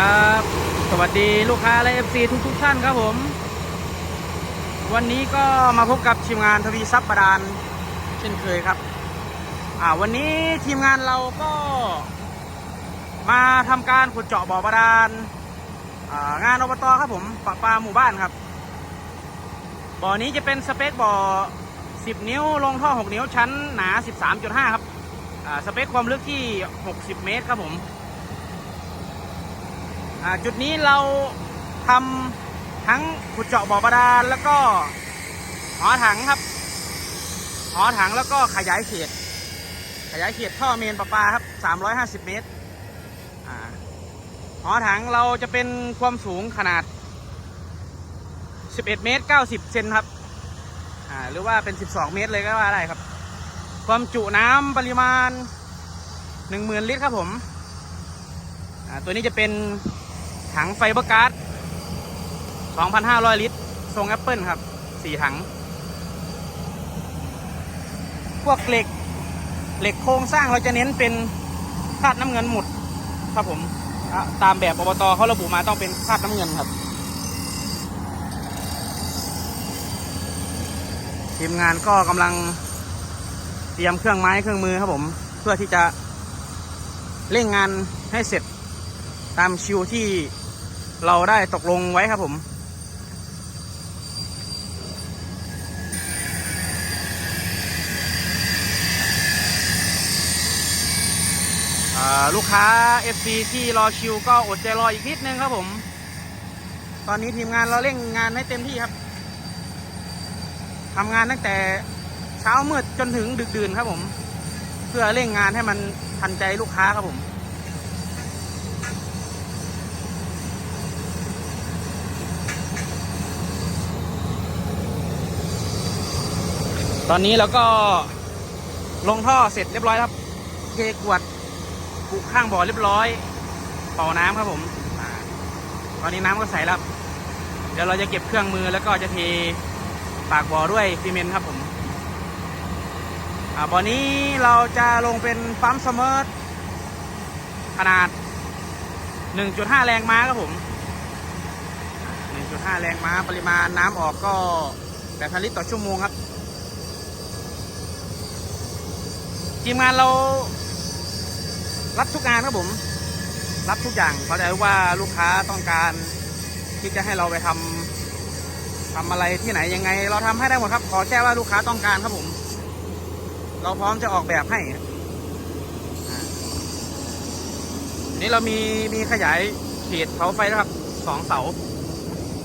ครับ สวัสดีลูกค้าและ FC ทุกทุกๆท่านครับผม วันนี้ก็มาพบกับทีมงานทวีทรัพย์ประดาน เช่นเคยครับ อ่าวันนี้ทีมงานเราก็ มาทำการขุดเจาะบ่อบาดาลอ่างานอบตครับผมปะปาหมู่บ้านครับ บ่อนี้จะเป็นสเปคบ่อ 10 นิ้วลงท่อ 6 นิ้วชั้นหนา 13.5 ครับสเปคความลึกที่ 60 เมตรครับผม จุดนี้เราทำทั้งขุดเจาะบ่อบาดาลแล้วก็หอถังครับหอถังแล้วก็ขยายเขต ขยายเขตท่อเมนประปาครับ 350 เมตรหอถังเราจะเป็นความสูงขนาด 11 เมตร 90 เซนครับหรือว่าเป็น 12 เมตรเลยก็ว่าได้ครับ ความจุน้ำปริมาณ 10,000 ลิตรครับผม ตัวนี้จะเป็น ถังไฟเบอร์การ์ด2,500 ลิตร ทรงแอปเปิลครับ4ถัง พวกเหล็ก เหล็กโครงสร้างเราจะเน้นเป็นคาดน้ำเงินหมุด ครับผม ตามแบบอบตเขาระบุมาต้องเป็นคาดน้ำเงินครับ ทีมงานก็กำลังเตรียมเครื่องไม้เครื่องมือครับผม เพื่อที่จะเร่งงานให้เสร็จตามชิวที่ เราได้ตกลงไว้ครับผม ลูกค้า FC ที่รอคิวก็อดใจรออีกนิดนึงครับผม ตอนนี้ทีมงานเราเร่งงานให้เต็มที่ครับทำงานตั้งแต่เช้ามืดจนถึงดึกดื่นครับผม เพื่อเร่งงานให้มันทันใจลูกค้าครับผม ตอนนี้เราก็ลงท่อเสร็จเรียบร้อยครับ เทกวดปลูกข้างบ่อเรียบร้อย เป่าน้ำครับผมตอนนี้น้ำก็ใสแล้ว เดี๋ยวเราจะเก็บเครื่องมือแล้วก็จะเทปากบ่อด้วยซีเมนต์ครับผมบ่อนี้เราจะลงเป็นปั๊มสมอร์ทขนาด 1.5 แรงม้าครับผม 1.5 แรงม้าปริมาณน้ำออกก็8,000ลิตรต่อชั่วโมงครับ ทีมงานเรา รับทุกงานครับผม รับทุกอย่างเพราะใจว่าลูกค้าต้องการที่จะให้เราไปทำทำอะไรที่ไหนยังไง เราทำให้ได้หมดครับ ขอแค่ว่าลูกค้าต้องการครับผม เราพร้อมจะออกแบบให้ครับอ่าอันนี้เรามีมีขยายเขตเสาไฟนะครับสองเสา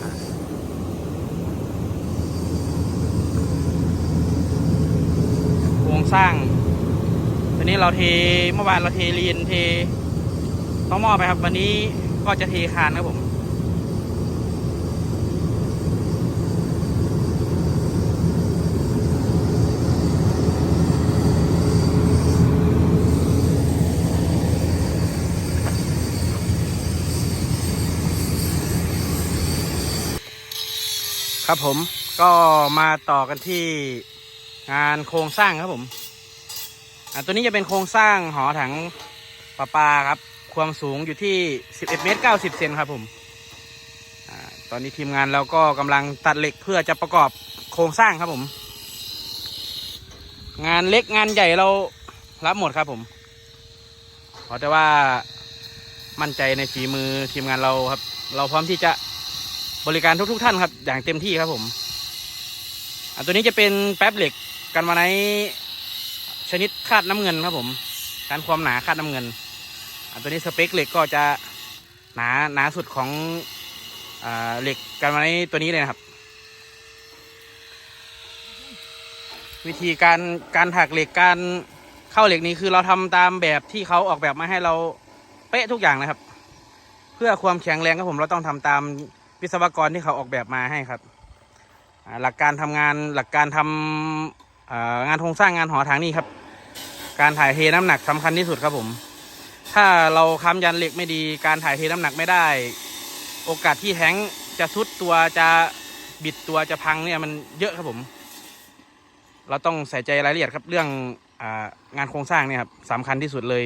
อ่าโครงสร้าง ตอนนี้เราเทเมื่อวานเราเทลียนเทต้องมอไปครับ วันนี้ก็จะเทคานครับผมครับผมก็มาต่อกันที่งานโครงสร้างครับผม อ่าตัวนี้จะเป็นโครงสร้างหอถังประปาครับ ความสูงอยู่ที่ 11เมตร90เซนครับผมอาตอนนี้ทีมงานเราก็กำลังตัดเหล็กเพื่อจะประกอบโครงสร้างครับผม งานเล็กงานใหญ่เรารับหมดครับผมเพราะแต่ว่ามั่นใจในฝีมือทีมงานเราครับ เราพร้อมที่จะบริการทุกๆท่านครับ อย่างเต็มที่ครับผมอ่าตัวนี้จะเป็นแป๊บเหล็กกันมาไน ชนิดคาดน้ำเงินครับผม การความหนาคาดน้ำเงิน อันตัวนี้สเปคเหล็กก็จะหนาหนาสุดของอเหล็กกันมาในตัวนี้เลยนะครับ วิธีการการถักเหล็กการเข้าเหล็กนี้คือเราทำตามแบบที่เขาออกแบบมาให้เราเป๊ะทุกอย่างนะครับ เพื่อความแข็งแรงครับผมเราต้องทำตามวิศวกรที่เขาออกแบบมาให้ครับหลักการทำงานหลักการทำอ่า งานโครงสร้างงานหอถังนี่ครับ การถ่ายเทน้ำหนักสำคัญที่สุดครับผม ถ้าเราค้ำยันเหล็กไม่ดี การถ่ายเทน้ำหนักไม่ได้ โอกาสที่แท้งจะซุดตัวจะบิดตัวจะพังเนี่ยมันเยอะครับผม เราต้องใส่ใจรายละเอียดครับเรื่ององานโครงสร้างเนี่ยครับสำคัญที่สุดเลย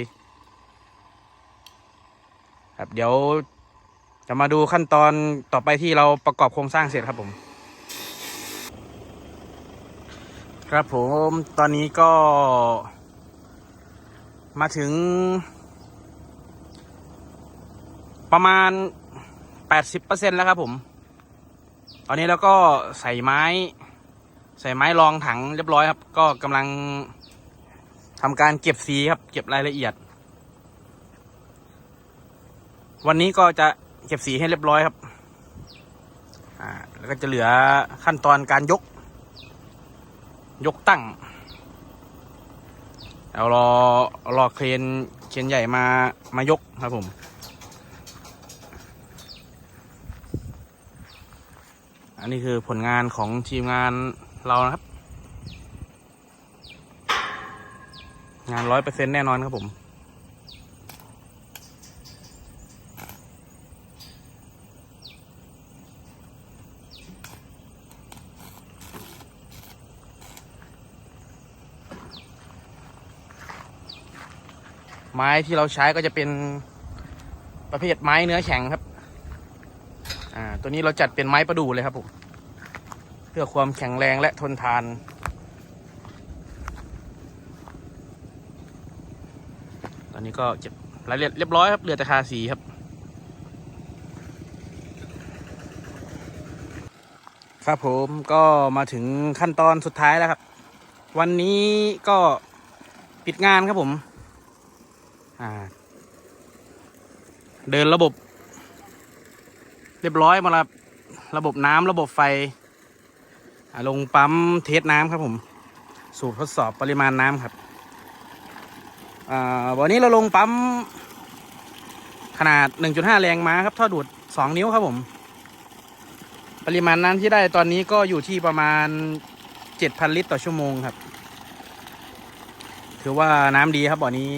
ครับเดี๋ยวจะมาดูขั้นตอนต่อไปที่เราประกอบโครงสร้างเสร็จครับผม ครับผมตอนนี้ก็ มาถึง ประมาณ 80%แล้วครับผม ตอนนี้เราก็ใส่ไม้ ใส่ไม้รองถังเรียบร้อยครับ ก็กำลังทำการเก็บสีครับ เก็บรายละเอียด วันนี้ก็จะเก็บสีให้เรียบร้อยครับ อ่า แล้วก็จะเหลือขั้นตอนการยก ยกตั้งเอารอรอเครนเครนใหญ่มามายกครับผมอันนี้คือผลงานของทีมงานเรานะครับ งานร้อยเปอร์เซ็นแน่นอนครับผม ไม้ที่เราใช้ก็จะเป็นประเภทไม้เนื้อแข็งครับ อ่า ตัวนี้เราจัดเป็นไม้ประดู่เลยครับผม เพื่อความแข็งแรงและทนทาน ตอนนี้ก็เก็บรายละเอียดเรียบร้อยครับ เหลือแต่ทาสีครับ ครับผมก็มาถึงขั้นตอนสุดท้ายแล้วครับ วันนี้ก็ปิดงานครับผม เดินระบบ เรียบร้อยมาแล้วระบบน้ำระบบไฟ ลงปั๊มเทสน้ำครับผม สูตรทดสอบปริมาณน้ำครับอ่าวันนี้เราลงปั๊มขนาด 1.5 แรงม้าครับท่อดูด 2 นิ้วครับผม ปริมาณน้ำที่ได้ตอนนี้ก็อยู่ที่ประมาณ 7,000 ลิตรต่อชั่วโมงครับ ถือว่าน้ำดีครับบ่อนี้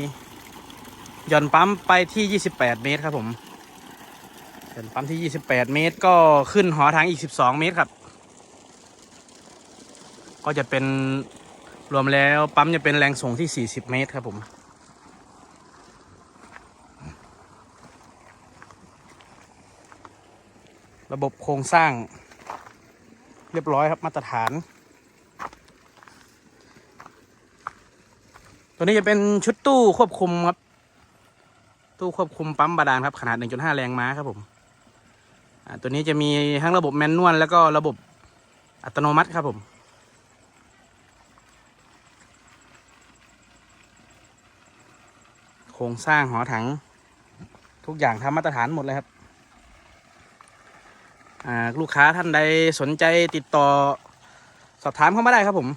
หย่อนปั๊มไปที่ 28 เมตรครับผมหย่อนปั๊มที่ 28 เมตร ก็ขึ้นหอทางอีก 12 เมตรครับ ก็จะเป็นรวมแล้วปั๊มจะเป็นแรงส่งที่ 40 เมตรครับผมระบบโครงสร้าง เรียบร้อยครับมาตรฐาน ตัวนี้จะเป็นชุดตู้ควบคุมครับ ตู้ควบคุมปั๊มบาดาลครับ ขนาด 1.5 แรงม้าครับผมตัวนี้จะมีทั้งระบบแมนนวลแล้วก็ระบบอัตโนมัติครับผม โครงสร้างหอถัง ทุกอย่างทำมาตรฐานหมดเลยครับลูกค้าท่านใดสนใจติดต่อสอบถามเข้ามาได้ครับผม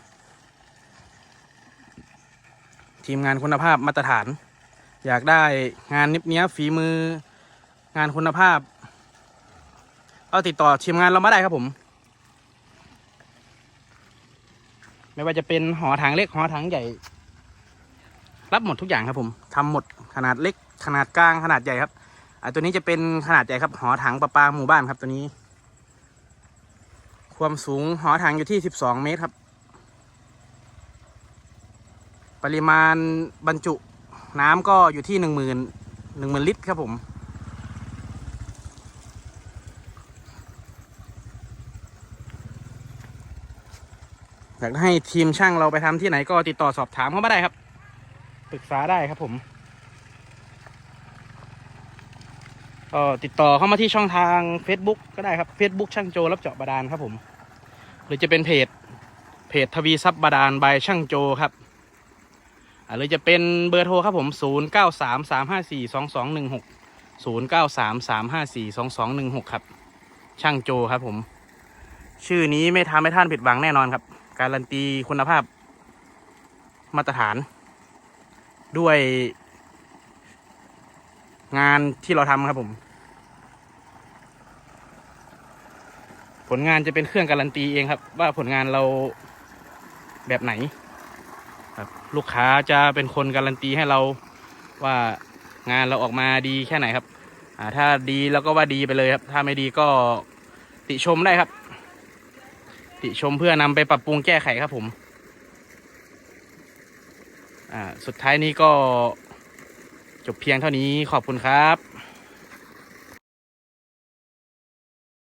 ทีมงานคุณภาพมาตรฐาน อยากได้งานนิบเนี้ยฝีมืองานคุณภาพก็ติดต่อทีมงานเรามาได้ครับผม ไม่ว่าจะเป็นหอถังเล็กหอถังใหญ่ รับหมดทุกอย่างครับผมทำหมดขนาดเล็กขนาดกลางขนาดใหญ่ครับอ่าตัวนี้จะเป็นขนาดใหญ่ครับ หอถังประปาหมู่บ้านครับตัวนี้ ความสูงหอถังอยู่ที่12เมตรครับ ปริมาณบรรจุ น้ำก็อยู่ที่1 0 0 0 0 1 0 0 0ลิตรครับผม อยากให้ทีมช่างเราไปทำที่ไหนก็ติดต่อสอบถามเข้ามาได้ครับ ปรึกษาได้ครับผม ก็ติดต่อเข้ามาที่ช่องทาง Facebook ก็ได้ครับ Facebook ช่างโจรับเจาะบาดาลครับผม หรือจะเป็นเพจ เพจทวีซับบาดาลบายช่างโจครับ หรือจะเป็นเบอร์โทรครับผม 0 9 3 3 5 4 2 2 1 6 0 9 3 3 5 4 2 2 1 6 ครับ ช่างโจครับผม ชื่อนี้ไม่ทำให้ท่านผิดหวังแน่นอนครับ การันตีคุณภาพมาตรฐาน ด้วย งานที่เราทำครับผม ผลงานจะเป็นเครื่องการันตีเองครับ ว่าผลงานเราแบบไหน ลูกค้าจะเป็นคนการันตีให้เราว่างานเราออกมาดีแค่ไหนครับอ่าถ้าดีแล้วก็ว่าดีไปเลยครับ ถ้าไม่ดีก็ติชมได้ครับ ติชมเพื่อนำไปปรับปรุงแก้ไขครับผมอ่าสุดท้ายนี้ก็จบเพียงเท่านี้ขอบคุณครับ